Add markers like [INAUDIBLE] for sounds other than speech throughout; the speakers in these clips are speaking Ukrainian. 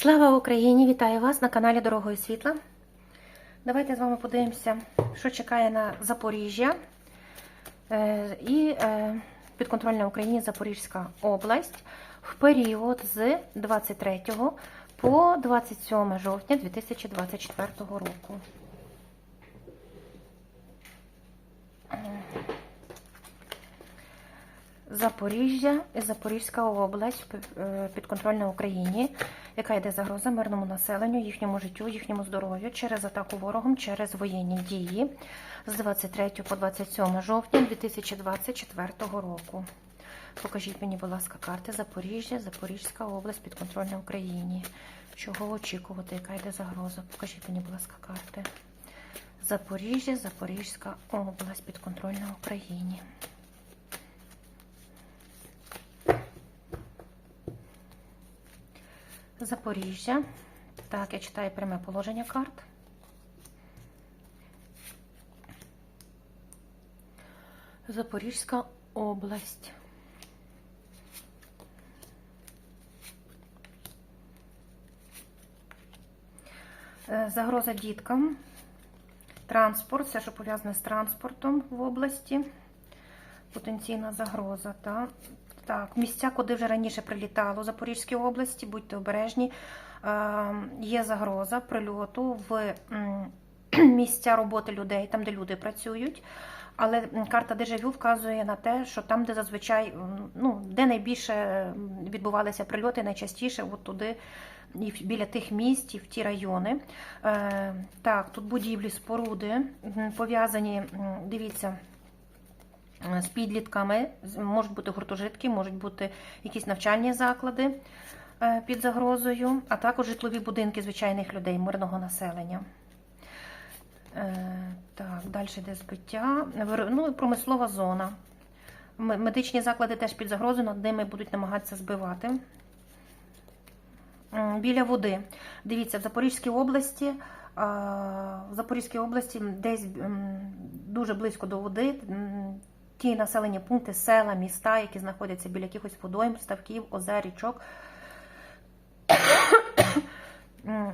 Слава Україні! Вітаю вас на каналі Дорогою Світла. Давайте з вами подивимося, що чекає на Запоріжжя Е, і е, підконтрольна Україні Запорізька область в період з 23 по 27 жовтня 2024 року. Запоріжжя і Запорізька область е, підконтрольна Україні, яка йде загроза мирному населенню, їхньому життю, їхньому здоров'ю через атаку ворогом, через воєнні дії з 23 по 27 жовтня 2024 року. Покажіть мені, будь ласка, карти Запоріжжя, Запорізька область підконтрольна Україні. Чого очікувати, яка йде загроза? Покажіть мені, будь ласка, карти. Запоріжжя, Запорізька область підконтрольна Україні. Запоріжжя. Так, я читаю пряме положення карт. Запорізька область. Е, Загроза діткам. Транспорт, все, що пов'язане з транспортом в області. Потенційна загроза. Та. Так, місця, куди вже раніше прилітало в Запорізькій області, будьте обережні. Е, Є загроза прильоту в [CLEARS THROAT] місця роботи людей, там, де люди працюють. Але карта дежавю вказує на те, що там, де зазвичай ну, де найбільше відбувалися прильоти, найчастіше от туди, і біля тих місць, і в ті райони. Е, так, тут будівлі, споруди пов'язані, дивіться. З підлітками можуть бути гуртожитки, можуть бути якісь навчальні заклади е, під загрозою, а також житлові будинки звичайних людей, мирного населення. Е, Так, далі йде збиття. Ну, промислова зона. Медичні заклади теж під загрозою, над ними будуть намагатися збивати. Біля води. Дивіться, в Запорізькій області, в Запорізькій області десь дуже близько до води. Ті населені пункти, села, міста, які знаходяться біля якихось водойм, ставків, озер, річок.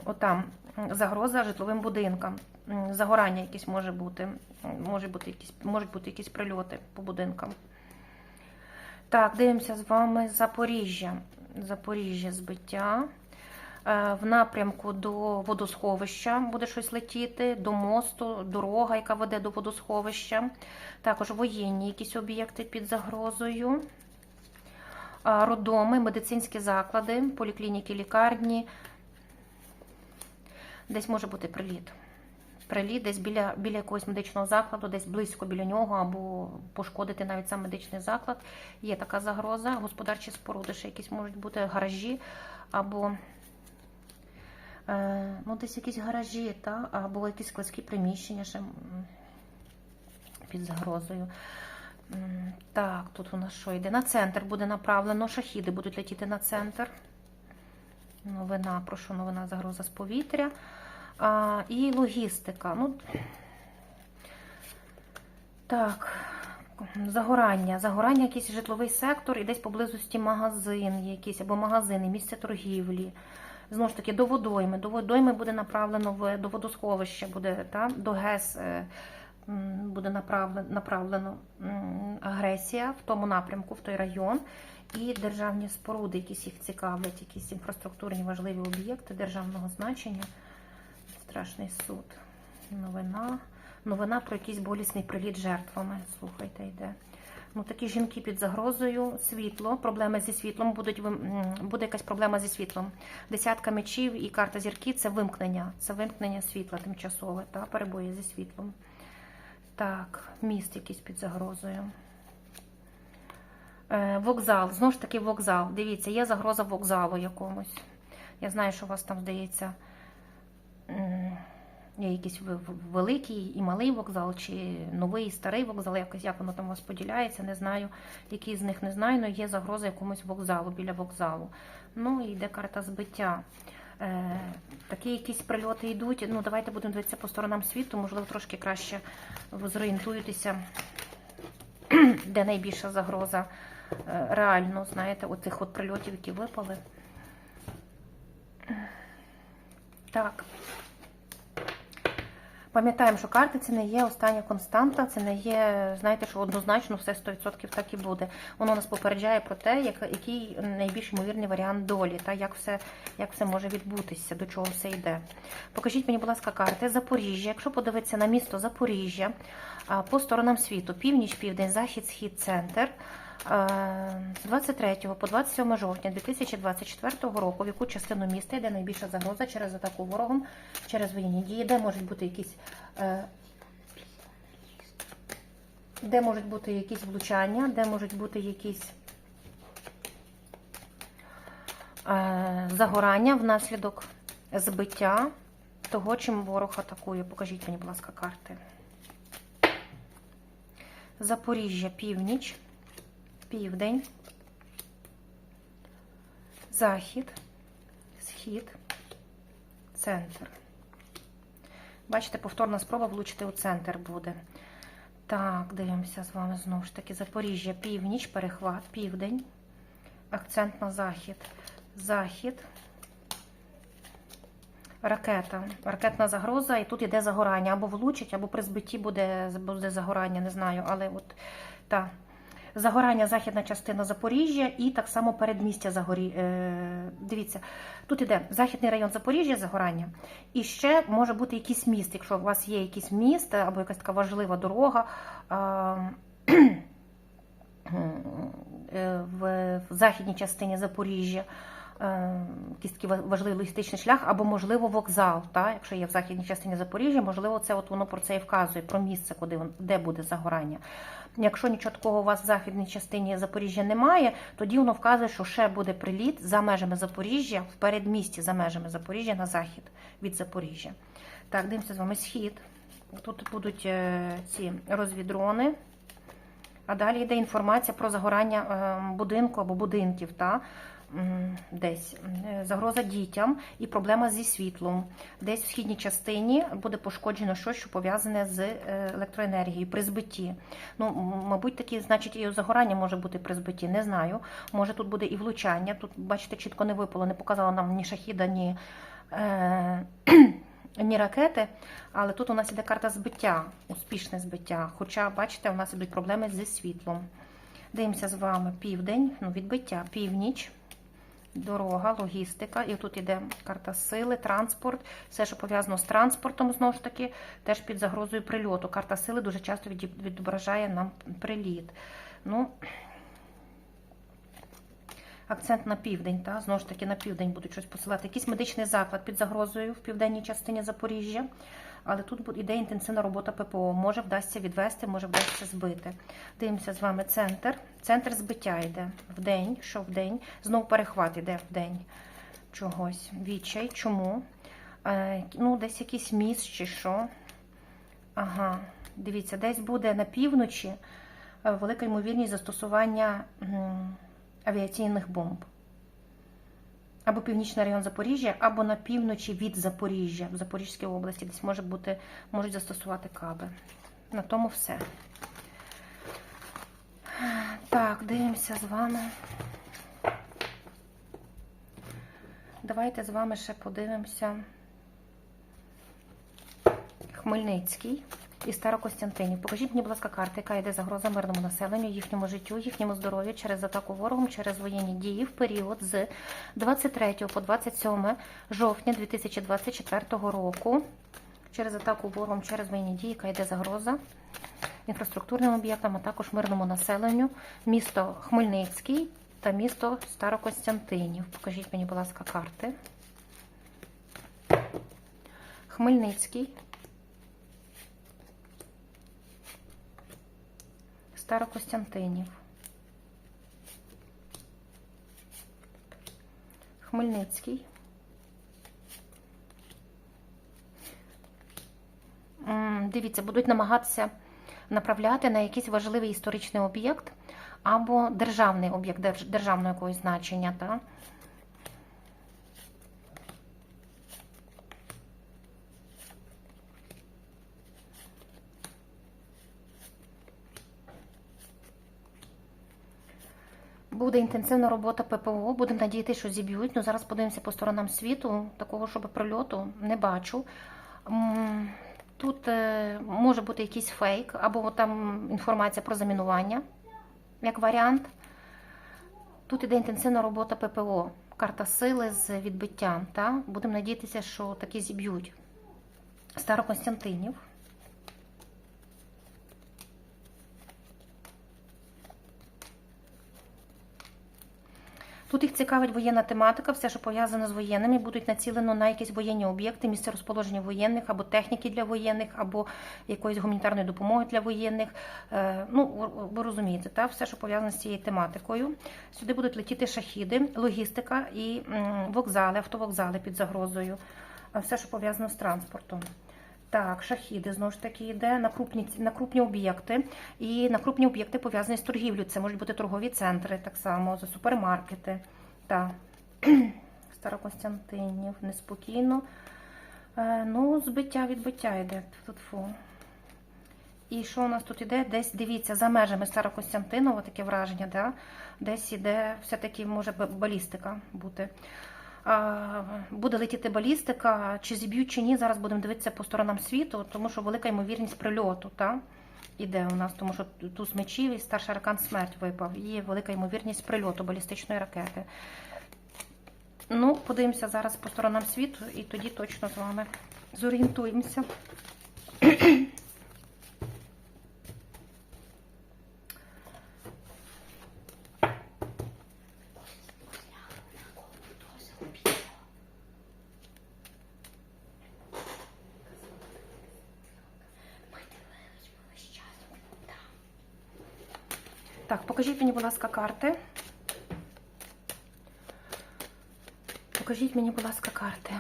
Отам загроза житловим будинкам. Загорання якесь може бути. Може бути якісь, можуть бути якісь прильоти по будинкам. Так, дивимося з вами Запоріжжя. Запоріжжя збиття. Е, В напрямку до водосховища буде щось летіти, до мосту, дорога, яка веде до водосховища. Також воєнні якісь об'єкти під загрозою. Родоми, медицинські заклади, поліклініки, лікарні. Десь може бути приліт. Приліт десь біля, біля якогось медичного закладу, десь близько біля нього, або пошкодити навіть сам медичний заклад. Є така загроза. Господарчі споруди ще якісь можуть бути гаражі, або е, ну, десь якісь гаражі, та? або якісь складські приміщення ще під загрозою. Так, тут у нас що йде? На центр буде направлено, шахіди будуть летіти на центр. Новина, прошу, новина загроза з повітря. А, і логістика. Ну, так, загорання. Загорання, якийсь житловий сектор і десь поблизості магазин, якийсь або магазини, місце торгівлі. Знову ж таки, до водойми. До водойми буде направлено в до водосховища, буде та, до ГЕС е, буде направлено, направлено агресія в тому напрямку, в той район. І державні споруди, якісь їх цікавлять, якісь інфраструктурні важливі об'єкти державного значення. Страшний суд. Новина. Новина про якийсь болісний приліт жертвами. Слухайте, йде. Ну, такі жінки під загрозою, світло, проблеми зі світлом, будуть, буде якась проблема зі світлом. Десятка мечів і карта зірки це вимкнення. Це вимкнення світла тимчасове, та перебої зі світлом. Так, міст якийсь під загрозою. Е, Вокзал, знову ж таки, вокзал. Дивіться, є загроза вокзалу якомусь. Я знаю, що у вас там здається. М, якийсь великий і малий вокзал, чи новий і старий вокзал, якось як воно там у вас поділяється, не знаю, який з них не знаю, але є загроза якомусь вокзалу біля вокзалу. Ну і йде карта збиття. Е, такі якісь прильоти йдуть. Ну, давайте будемо дивитися по сторонам світу, можливо, трошки краще зорієнтуєтеся, [CLEARS THROAT] де найбільша загроза е, реально, знаєте, оцих от прильотів, які випали. Так. Пам'ятаємо, що карти це не є остання константа, це не є, знаєте, що однозначно все 100% так і буде. Воно нас попереджає про те, як- який найбільш ймовірний варіант долі, та як все, як все може відбутися, до чого все йде. Покажіть мені, будь ласка, карти Запоріжжя. Якщо подивитися на місто Запоріжжя по сторонам світу, північ, південь, захід, схід, центр. Е, З 23 по 27 жовтня 2024 року, в яку частину міста йде найбільша загроза через атаку ворогом, через воєнні дії, де можуть бути якісь е, де можуть бути якісь влучання, де можуть бути якісь е, загорання внаслідок збиття того, чим ворог атакує. Покажіть мені, будь ласка, карти. Запоріжжя, північ, південь, захід, схід, центр. Бачите, повторна спроба влучити у центр буде. Так, дивимося з вами знову ж таки. Запоріжжя, північ, перехват, південь, акцент на захід, захід, ракета, ракетна загроза, і тут іде загорання. Або влучить, або при збитті буде, буде загорання, не знаю. Але от та. Загорання західна частина Запоріжжя і так само передмістя Загорі... Е, дивіться, тут іде західний район Запоріжжя, загорання. І ще може бути якийсь міст, якщо у вас є якийсь міст або якась така важлива дорога. [CLEARS THROAT] е, е, в, західній частині Запоріжжя е, якийсь такий важливий логістичний шлях, або, можливо, вокзал. Та? Якщо є в західній частині Запоріжжя, можливо, це от воно про це і вказує, про місце, куди де буде загорання. Якщо нічого такого у вас в західній частині Запоріжжя немає, тоді воно вказує, що ще буде приліт за межами Запоріжжя, в передмісті за межами Запоріжжя на захід від Запоріжжя. Так, дивимося з вами схід. Тут будуть е, ці розвідрони. А далі йде інформація про загорання е, будинку або будинків, та м, десь Е, загроза дітям і проблема зі світлом. Десь в східній частині буде пошкоджено щось, що пов'язане з е, електроенергією при збитті. Ну, мабуть, такі, значить, і загорання може бути при збитті, не знаю. Може тут буде і влучання. Тут, бачите, чітко не випало, не показало нам ні шахіда, ні. Е, [CLEARS THROAT] ні ракети, але тут у нас іде карта збиття, успішне збиття. Хоча, бачите, у нас ідуть проблеми зі світлом. Дивимося з вами південь, ну, відбиття, північ, дорога, логістика. І тут іде карта сили, транспорт. Все, що пов'язано з транспортом, знову ж таки, теж під загрозою прильоту. Карта сили дуже часто відображає нам приліт. Ну, Акцент на південь, та знову ж таки на південь будуть щось посилати. Якийсь медичний заклад під загрозою в південній частині Запоріжжя. Але тут іде інтенсивна робота ППО. Може вдасться відвести, може вдасться збити. Дивимося з вами центр. Центр збиття йде в день. Що в день? Знову перехват йде в день чогось. Відчай. Чому? Е, ну, десь якийсь міст чи що. Ага, дивіться, десь буде на півночі е, велика ймовірність застосування авіаційних бомб. Або північний район Запоріжжя, або на півночі від Запоріжжя, в Запорізькій області, десь може бути, можуть застосувати каби. На тому все. Так, дивимося з вами. Давайте з вами ще подивимося. Хмельницький і Старокостянтинів. Покажіть мені, будь ласка, карти, яка йде загроза мирному населенню, їхньому життю, їхньому здоров'ю через атаку ворогом, через воєнні дії в період з 23 по 27 жовтня 2024 року. Через атаку ворогом, через воєнні дії, яка йде загроза інфраструктурним об'єктам, а також мирному населенню, місто Хмельницький та місто Старокостянтинів. Покажіть мені, будь ласка, карти. Хмельницький. Старокостянтинів. Хмельницький. Дивіться, будуть намагатися направляти на якийсь важливий історичний об'єкт або державний об'єкт державного якогось значення. Та? Буде інтенсивна робота ППО. Будемо надіятися, що зіб'ють. Ну зараз подивимося по сторонам світу. Такого, щоб прильоту не бачу. Тут е, може бути якийсь фейк, або там інформація про замінування, як варіант. Тут іде інтенсивна робота ППО, карта сили з відбиттям. Будемо надіятися, що таки зіб'ють. Староконстантинів. Тут їх цікавить воєнна тематика, все, що пов'язане з воєнними, будуть націлено на якісь воєнні об'єкти, місце розположення воєнних, або техніки для воєнних, або якоїсь гуманітарної допомоги для воєнних. Е, Ну, ви- розумієте, та все, що пов'язане з цією тематикою. Сюди будуть летіти шахіди, логістика і вокзали, автовокзали під загрозою, все, що пов'язане з транспортом. Так, шахіди знову ж таки йде на крупні на крупні об'єкти. І на крупні об'єкти пов'язані з торгівлею. Це можуть бути торгові центри, так само, супермаркети. Так. [CLEARS THROAT] Старокостянтинів, неспокійно. Е, ну, збиття, відбиття йде. Тут фу. І що у нас тут іде? Десь дивіться, за межами Старокостянтинова таке враження, да? десь іде все-таки може балістика бути. Буде летіти балістика, чи зіб'ють, чи ні. Зараз будемо дивитися по сторонам світу, тому що велика ймовірність прильоту. Та? Іде у нас, тому що туз мечів і старший аркан смерть випав. Є велика ймовірність прильоту балістичної ракети. Ну, подивимося зараз по сторонам світу, і тоді точно з вами зорієнтуємося. Так, покажіть мені, будь ласка, карти. Покажіть мені, будь ласка, карти.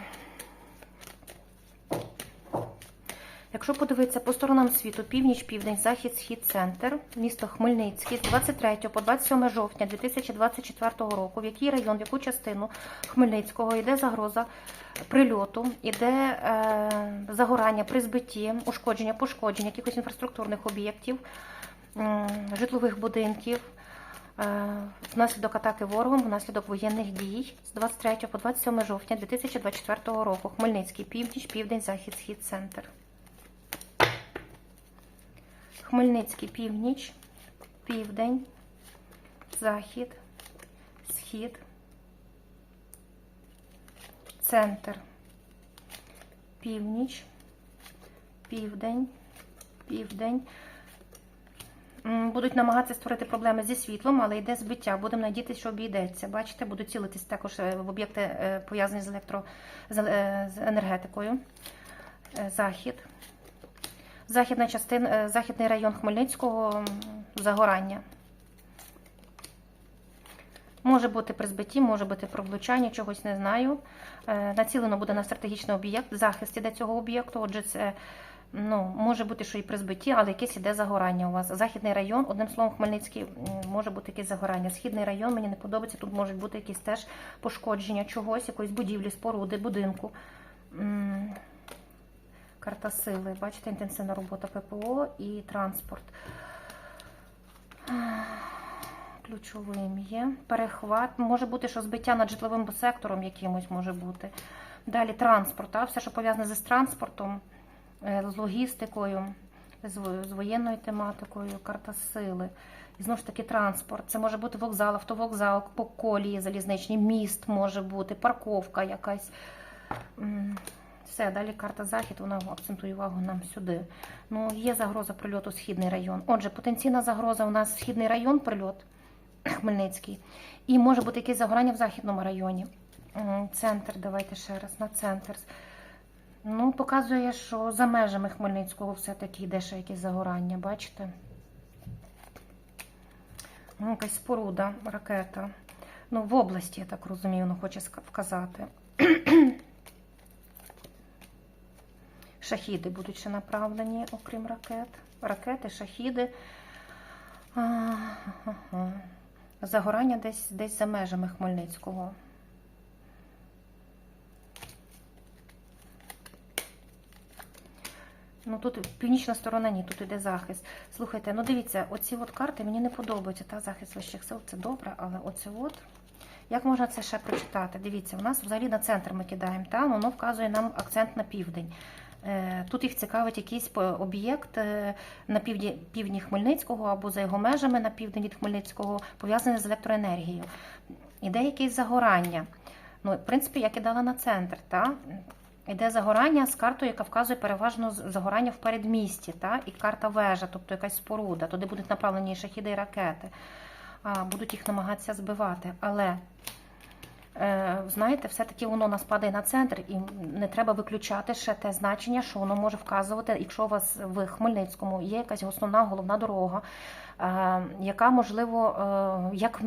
Якщо подивитися по сторонам світу, північ, південь, захід, схід, центр, місто Хмельницький з 23 по 27 жовтня 2024 року, в який район, в яку частину Хмельницького йде загроза прильоту, іде е, загорання при збитті, ушкодження, пошкодження якихось інфраструктурних об'єктів, житлових будинків, е, внаслідок атаки ворогом, внаслідок воєнних дій з 23 по 27 жовтня 2024 року. Хмельницький, північ, південь, захід, схід, центр. Хмельницький, північ, південь, захід, схід, центр, північ, південь, південь. Будуть намагатися створити проблеми зі світлом, але йде збиття. Будемо надіятися, що обійдеться. Бачите, будуть цілитись також е, в об'єкти е, пов'язані з електро з е, енергетикою. Захід. Західна частина, західний район Хмельницького загорання. Може бути при збитті, може бути при влучанні, чогось не знаю. Націлено буде на стратегічний об'єкт, захист іде цього об'єкту. Отже, це ну, може бути, що і при збитті, але якесь іде загорання у вас. Західний район, одним словом, Хмельницький може бути якесь загорання. Східний район мені не подобається. Тут можуть бути якісь теж пошкодження чогось, якоїсь будівлі, споруди, будинку. Карта сили. Бачите, інтенсивна робота ППО і транспорт. Ключовим є. Перехват. Може бути, що збиття над житловим сектором якимось може бути. Далі транспорт. А все, що пов'язане з транспортом, з логістикою, з воєнною тематикою, карта сили. І знову ж таки транспорт. Це може бути вокзал, автовокзал, по колії залізничні, міст може бути, парковка якась. Все, далі карта захід, вона акцентує увагу нам сюди. Ну, є загроза прильоту східний район. Отже, потенційна загроза у нас східний район, прильот [CLEARS THROAT] Хмельницький. І може бути якесь загорання в західному районі. Центр, давайте ще раз на центр. Ну, показує, що за межами Хмельницького все-таки йде ще якесь загорання, бачите? Ну, якась споруда, ракета. Ну, в області, я так розумію, воно хоче вказати. [CLEARS THROAT] Шахіди будуть ще направлені, окрім ракет. Ракети, шахіди. А, ага. Загорання десь, десь за межами Хмельницького. Ну тут північна сторона ні, тут іде захист. Слухайте, ну дивіться, оці от карти мені не подобаються. Та захист вищих сил це добре, але оце от. Як можна це ще прочитати? Дивіться, у нас взагалі на центр ми кидаємо, та воно вказує нам акцент на південь. Е, Тут їх цікавить якийсь об'єкт е, на півдні, півдні Хмельницького або за його межами на південь від Хмельницького, пов'язаний з електроенергією. Іде якесь загорання. Ну, в принципі, я кидала на центр. Та? Іде загорання з картою, яка вказує переважно загорання в передмісті, та? і карта вежа, тобто якась споруда. Туди будуть направлені шахіди і ракети. Будуть їх намагатися збивати. Але знаєте, все-таки воно нас падає на центр, і не треба виключати ще те значення, що воно може вказувати, якщо у вас в Хмельницькому є якась основна головна дорога, е, яка можливо, е, як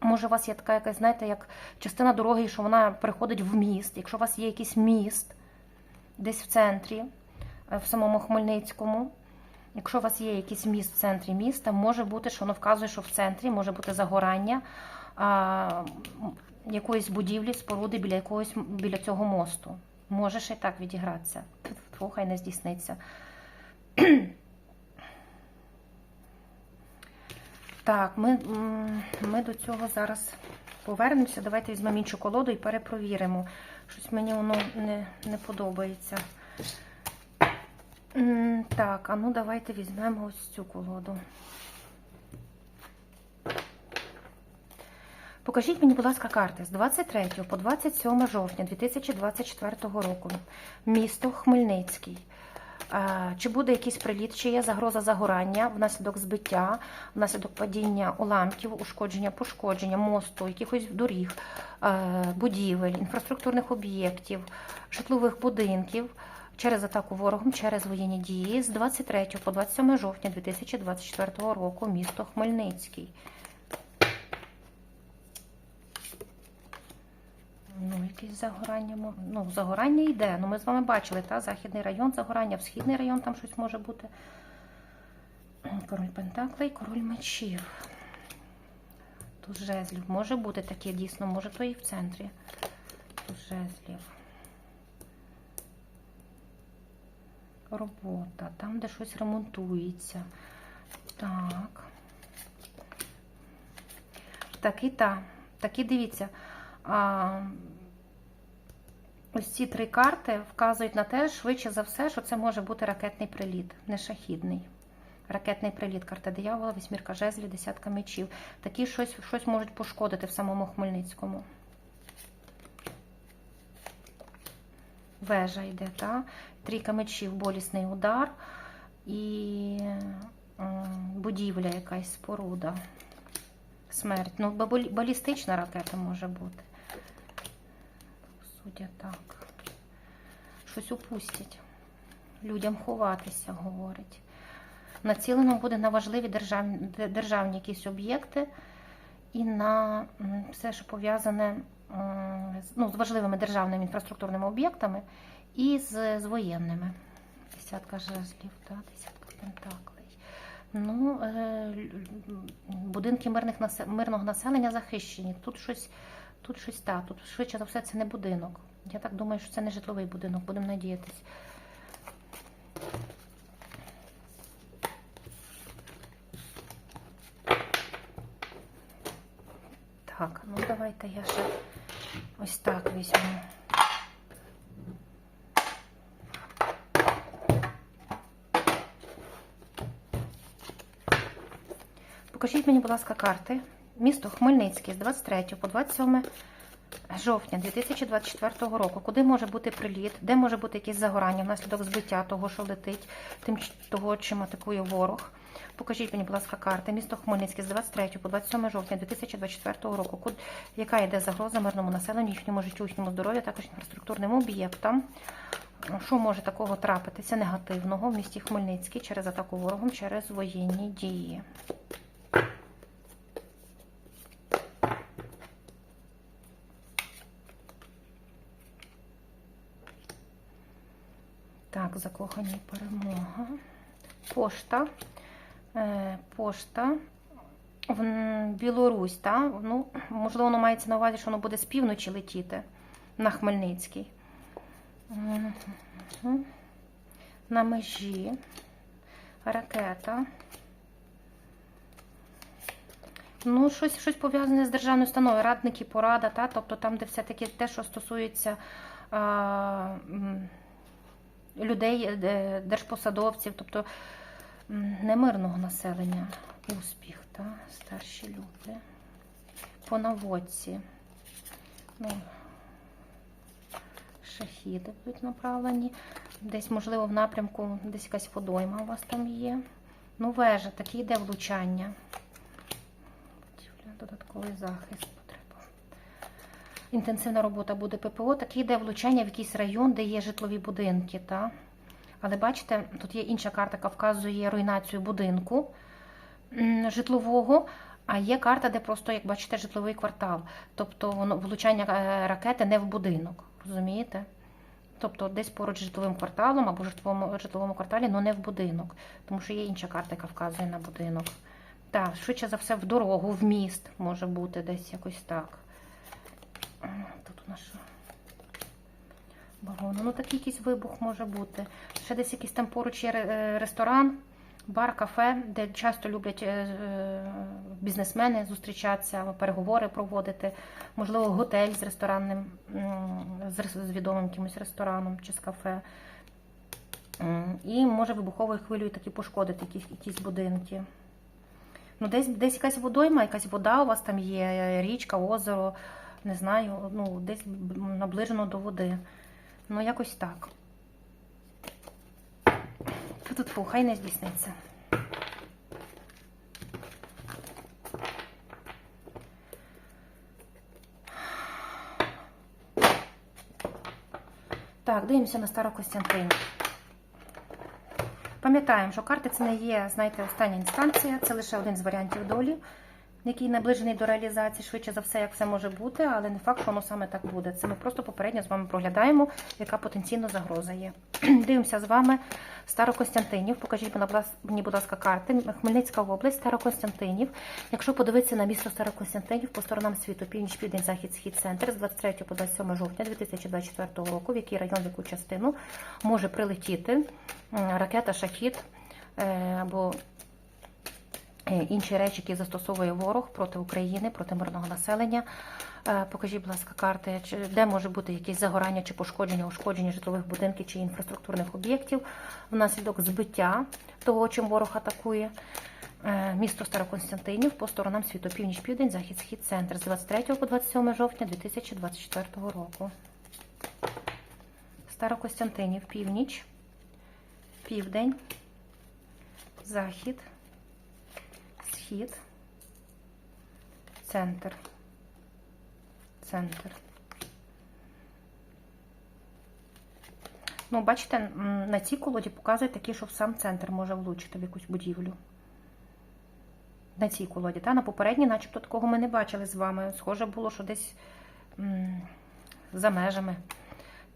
може у вас є така якась, знаєте, як частина дороги, що вона переходить в міст. Якщо у вас є якийсь міст десь в центрі, е, в самому Хмельницькому. Якщо у вас є якийсь міст в центрі міста, може бути, що воно вказує, що в центрі може бути загорання якоїсь будівлі, споруди біля якогось біля цього мосту. Може ще й так відігратися. Хай не здійсниться. [CLEARS THROAT] Так, ми, ми до цього зараз повернемося. Давайте візьмемо іншу колоду і перепровіримо. Щось мені воно не, не подобається. Так, а ну давайте візьмемо ось цю колоду. Покажіть мені, будь ласка, карти з 23 по 27 жовтня 2024 року. Місто Хмельницький. Е, Чи буде якийсь приліт, чи є загроза загорання внаслідок збиття, внаслідок падіння уламків, ушкодження, пошкодження мосту, якихось доріг, е, будівель, інфраструктурних об'єктів, житлових будинків через атаку ворогом, через воєнні дії з 23 по 27 жовтня 2024 року місто Хмельницький. Ну, якесь загорання. Ну, загорання йде. Ну, ми з вами бачили, та? Західний район загорання, в східний район там щось може бути. Король Пентаклей, король мечів. Тут жезлів. Може бути таке дійсно, може то і в центрі. Тут жезлів. Робота, там, де щось ремонтується. Так. Так і та. Так і дивіться. Ось ці три карти вказують на те, швидше за все, що це може бути ракетний приліт, не шахідний. Ракетний приліт, карта диявола, вісьмірка жезлів, десятка мечів. Такі щось, щось можуть пошкодити в самому Хмельницькому. Вежа йде, та? Трійка мечів, болісний удар і м, будівля якась споруда. Смерть. Ну, балістична ракета може бути. Судя так. Щось упустять. Людям ховатися, говорить. Націлено буде на важливі державні, державні якісь об'єкти і на все, що пов'язане ну, з важливими державними інфраструктурними об'єктами і з, з воєнними. Десятка жезлів, та, десятка пентаклей. Ну, е, будинки мирних мирного населення захищені. Тут щось, тут щось та, тут швидше за все це не будинок. Я так думаю, що це не житловий будинок, будемо надіятись. Так, ну давайте я ще ось так візьму. Покажіть мені, будь ласка, карти. Місто Хмельницький з 23 по 27 жовтня 2024 року. Куди може бути приліт, де може бути якесь загорання внаслідок збиття того, що летить, тим того, чим атакує ворог. Покажіть мені, будь ласка, карти. Місто Хмельницький з 23 по 27 жовтня 2024 року. Яка йде загроза мирному населенню, їхньому життю, їхньому здоров'ю, також інфраструктурним об'єктам. Що може такого трапитися негативного в місті Хмельницький через атаку ворогом, через воєнні дії? Так, закохані перемога. Пошта. Е, пошта. Білорусь, так? Ну, можливо, воно мається на увазі, що воно буде з півночі летіти на Хмельницький. На межі, ракета. Ну, щось, щось пов'язане з державною установою, радники, порада, та? тобто там, де все-таки те, що стосується а, людей, е, держпосадовців, тобто м, не мирного населення. Успіх, та? старші люди. По наводці. Ну, шахіди будуть направлені. Десь, можливо, в напрямку десь якась водойма у вас там є. Ну, вежа, таке йде влучання. Додатковий захист. Інтенсивна робота буде ППО. Таке йде влучання в якийсь район, де є житлові будинки. Та? Але бачите, тут є інша карта, яка вказує руйнацію будинку житлового. А є карта, де просто, як бачите, житловий квартал. Тобто воно влучання е, ракети не в будинок. Розумієте? Тобто десь поруч з житловим кварталом або житловому, житловому кварталі, але не в будинок. Тому що є інша карта, яка вказує на будинок. Так, швидше за все, в дорогу, в міст може бути десь якось так. Тут у нас що? Багону. Ну, такий якийсь вибух може бути. Ще десь якийсь там поруч є е, ресторан, бар, кафе, де часто люблять е, е, бізнесмени зустрічатися, переговори проводити. Можливо, готель з ресторанним, з відомим якимось рестораном чи з кафе. І може вибуховою хвилею таки пошкодити якісь, якісь будинки. Ну, десь, десь якась водойма, якась вода у вас там є, річка, озеро, не знаю, ну, десь наближено до води. Ну, якось так. Тут фу, хай не здійсниться. Так, дивимося на Старокостянтин. Пам'ятаємо, що карти це не є, знаєте, остання інстанція, це лише один з варіантів долі, який наближений до реалізації, швидше за все, як все може бути, але не факт, що воно саме так буде. Це ми просто попередньо з вами проглядаємо, яка потенційно загроза є. [CLEARS THROAT] Дивимося з вами Старокостянтинів. Покажіть мені, будь ласка, карти. Хмельницька область, Старокостянтинів. Якщо подивитися на місто Старокостянтинів по сторонам світу, північ, південь, захід, схід, центр з 23 по 27 жовтня 2024 року, в який район, в яку частину може прилетіти ракета Шахід е, або інші речі, які застосовує ворог проти України, проти мирного населення. Е, Покажіть, будь ласка, карти, де може бути якесь загорання чи пошкодження, ушкодження житлових будинків чи інфраструктурних об'єктів внаслідок збиття того, чим ворог атакує. Е, Місто Староконстантинів по сторонам світу північ, південь, захід, схід, центр з 23 по 27 жовтня 2024 року. Старокостянтинів, північ, південь, захід, схід, центр. Центр. Ну, бачите, на цій колоді показує такі, що сам центр може влучити в якусь будівлю. На цій колоді, та? на попередній, начебто, такого ми не бачили з вами. Схоже було, що десь м, за межами.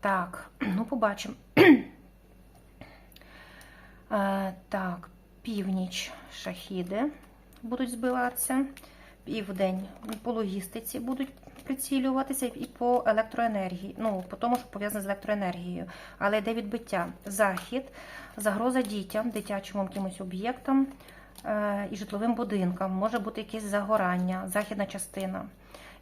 Так, [CLEARS THROAT] ну побачимо. [CLEARS THROAT] Е, так, північ шахіди будуть збиватися. Південь по логістиці будуть прицілюватися і по електроенергії. Ну, по тому, що пов'язане з електроенергією. Але йде відбиття. Захід, загроза дітям, дитячим якимось об'єктам е, і житловим будинкам. Може бути якесь загорання, західна частина.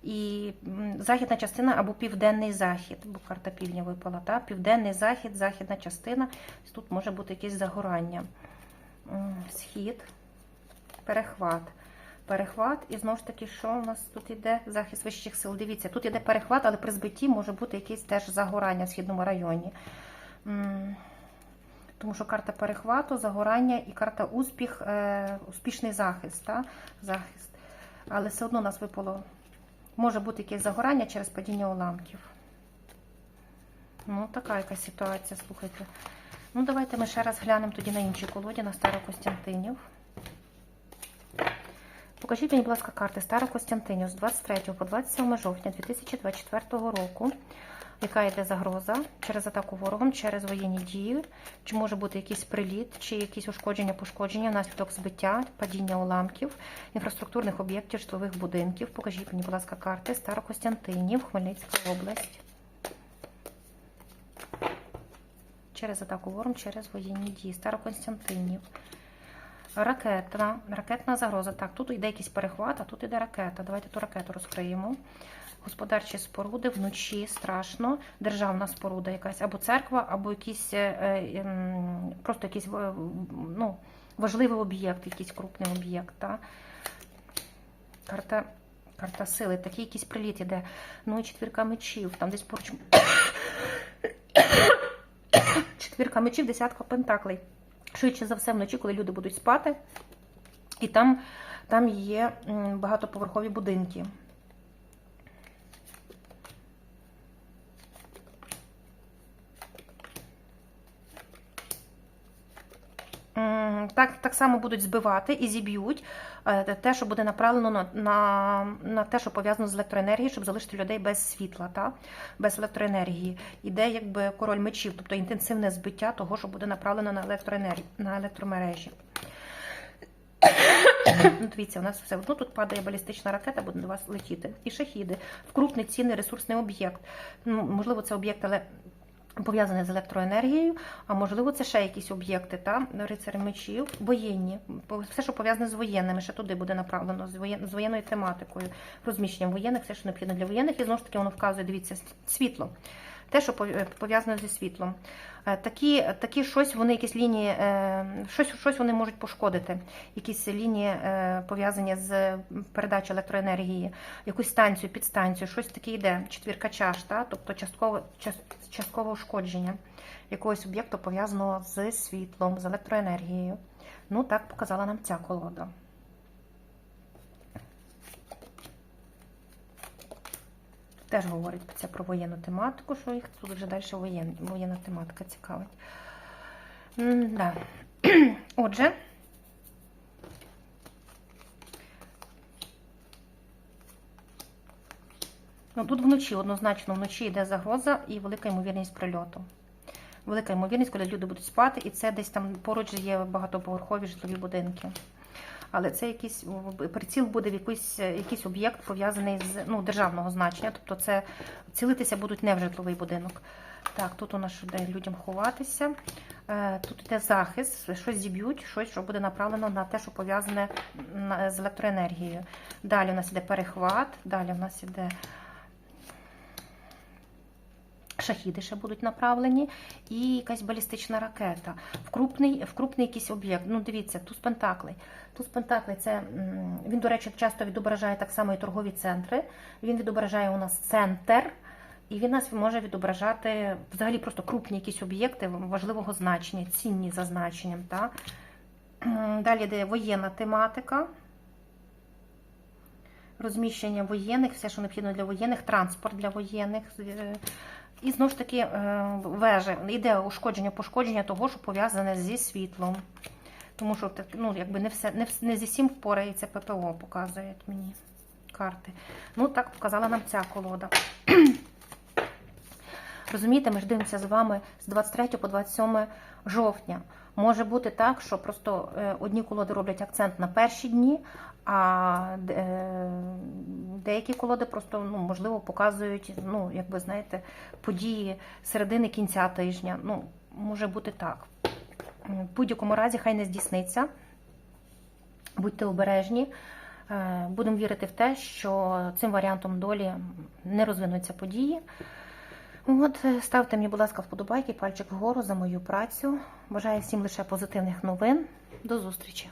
І західна частина або південний захід, бо карта півдня випала. Та? Південний захід, західна частина. Тут може бути якесь загорання. Схід, перехват. Перехват, і знову ж таки, що у нас тут іде захист вищих сил. Дивіться, тут іде перехват, але при збитті може бути якесь теж загорання в східному районі. Тому що карта перехвату, загорання і карта успіх, е, успішний захист. Та? захист. Але все одно у нас випало. Може бути якесь загорання через падіння уламків. Ну, така якась ситуація, слухайте. Ну, давайте ми ще раз глянемо тоді на іншій колоді, на Старокостянтинів. Покажіть мені, будь ласка, карти Старокостянтинів з 23 по 27 жовтня 2024 року. Яка йде загроза через атаку ворогом, через воєнні дії? Чи може бути якийсь приліт, чи якісь ушкодження, пошкодження внаслідок збиття, падіння уламків, інфраструктурних об'єктів, житлових будинків? Покажіть мені, будь ласка, карти Старокостянтинів, Хмельницька область. через атаку вором, через воєнні дії. Староконстантинів. Ракета, ракетна загроза. Так, тут йде якийсь перехват, а тут йде ракета. Давайте ту ракету розкриємо. Господарчі споруди вночі страшно. Державна споруда якась, або церква, або якийсь е, е, ем, просто якийсь ну, важливий об'єкт, якийсь крупний об'єкт. Та? Карта, карта сили, такий якийсь приліт іде. Ну і четвірка мечів, там десь поруч. [COUGHS] Четвірка мечів, десятка пентаклей. Швидше за все, вночі, коли люди будуть спати, і там, там є багатоповерхові будинки. М, Так, так само будуть збивати і зіб'ють е, те, що буде направлено на, на, на те, що пов'язано з електроенергією, щоб залишити людей без світла, та? без електроенергії. Іде якби король мечів, тобто інтенсивне збиття того, що буде направлено на електроенергію, на електромережі. Ну, Дивіться, у нас все одно тут падає балістична ракета, буде до вас летіти. І шахіди в крупний цінний ресурсний об'єкт. Ну, можливо, це об'єкт, але пов'язаний з електроенергією, а можливо, це ще якісь об'єкти, та рицарі мечів, воєнні, все, що пов'язане з воєнними, ще туди буде направлено з воєн- з воєнною тематикою, розміщенням воєнних, все, що необхідно для воєнних, і знову ж таки воно вказує, дивіться, світло. Те, що пов- пов'язано зі світлом. Е, Такі, такі щось, вони якісь лінії, е, щось, щось вони можуть пошкодити. Якісь лінії е, пов'язані з передачею електроенергії, якусь станцію, підстанцію, щось таке йде. Четвірка чаш, та? тобто часткове, час- часткове ушкодження якогось об'єкту пов'язаного з світлом, з електроенергією. Ну, так показала нам ця колода. Теж говорить це про воєнну тематику, що їх тут вже далі воєн, воєнна тематика цікавить. Да. [CLEARS THROAT] Отже, ну, тут вночі, однозначно, вночі йде загроза і велика ймовірність прильоту. Велика ймовірність, коли люди будуть спати, і це десь там поруч є багатоповерхові житлові будинки. Але це якийсь приціл буде в якийсь, якийсь об'єкт пов'язаний з ну, державного значення. Тобто це цілитися будуть не в житловий будинок. Так, тут у нас де людям ховатися. Е, Тут йде захист, щось зіб'ють, щось, що буде направлено на те, що пов'язане з електроенергією. Далі у нас іде перехват, далі у нас іде шахіди ще будуть направлені, і якась балістична ракета. В крупний, в крупний якийсь об'єкт. Ну, дивіться, туз пентаклей. Туз пентаклей це він, до речі, часто відображає так само і торгові центри. Він відображає у нас центр. І він нас може відображати взагалі просто крупні якісь об'єкти важливого значення, цінні за значенням. Та? Далі йде воєнна тематика, розміщення воєнних, все, що необхідно для воєнних, транспорт для воєнних. І знову ж таки е, вежа, йде ушкодження, пошкодження того, що пов'язане зі світлом. Тому що ну, якби не, все, не, не зі всім впорається ППО, показують мені карти. Ну, так показала нам ця колода. [CLEARS THROAT] Розумієте, ми ж дивимося з вами з 23 по 27 жовтня. Може бути так, що просто е, одні колоди роблять акцент на перші дні, а е, деякі колоди просто ну, можливо показують, ну, як ви знаєте, події середини кінця тижня. Ну, може бути так. В будь-якому разі хай не здійсниться. Будьте обережні. Е, Будемо вірити в те, що цим варіантом долі не розвинуться події. От, е, ставте мені, будь ласка, вподобайки, пальчик вгору за мою працю. Бажаю всім лише позитивних новин. До зустрічі!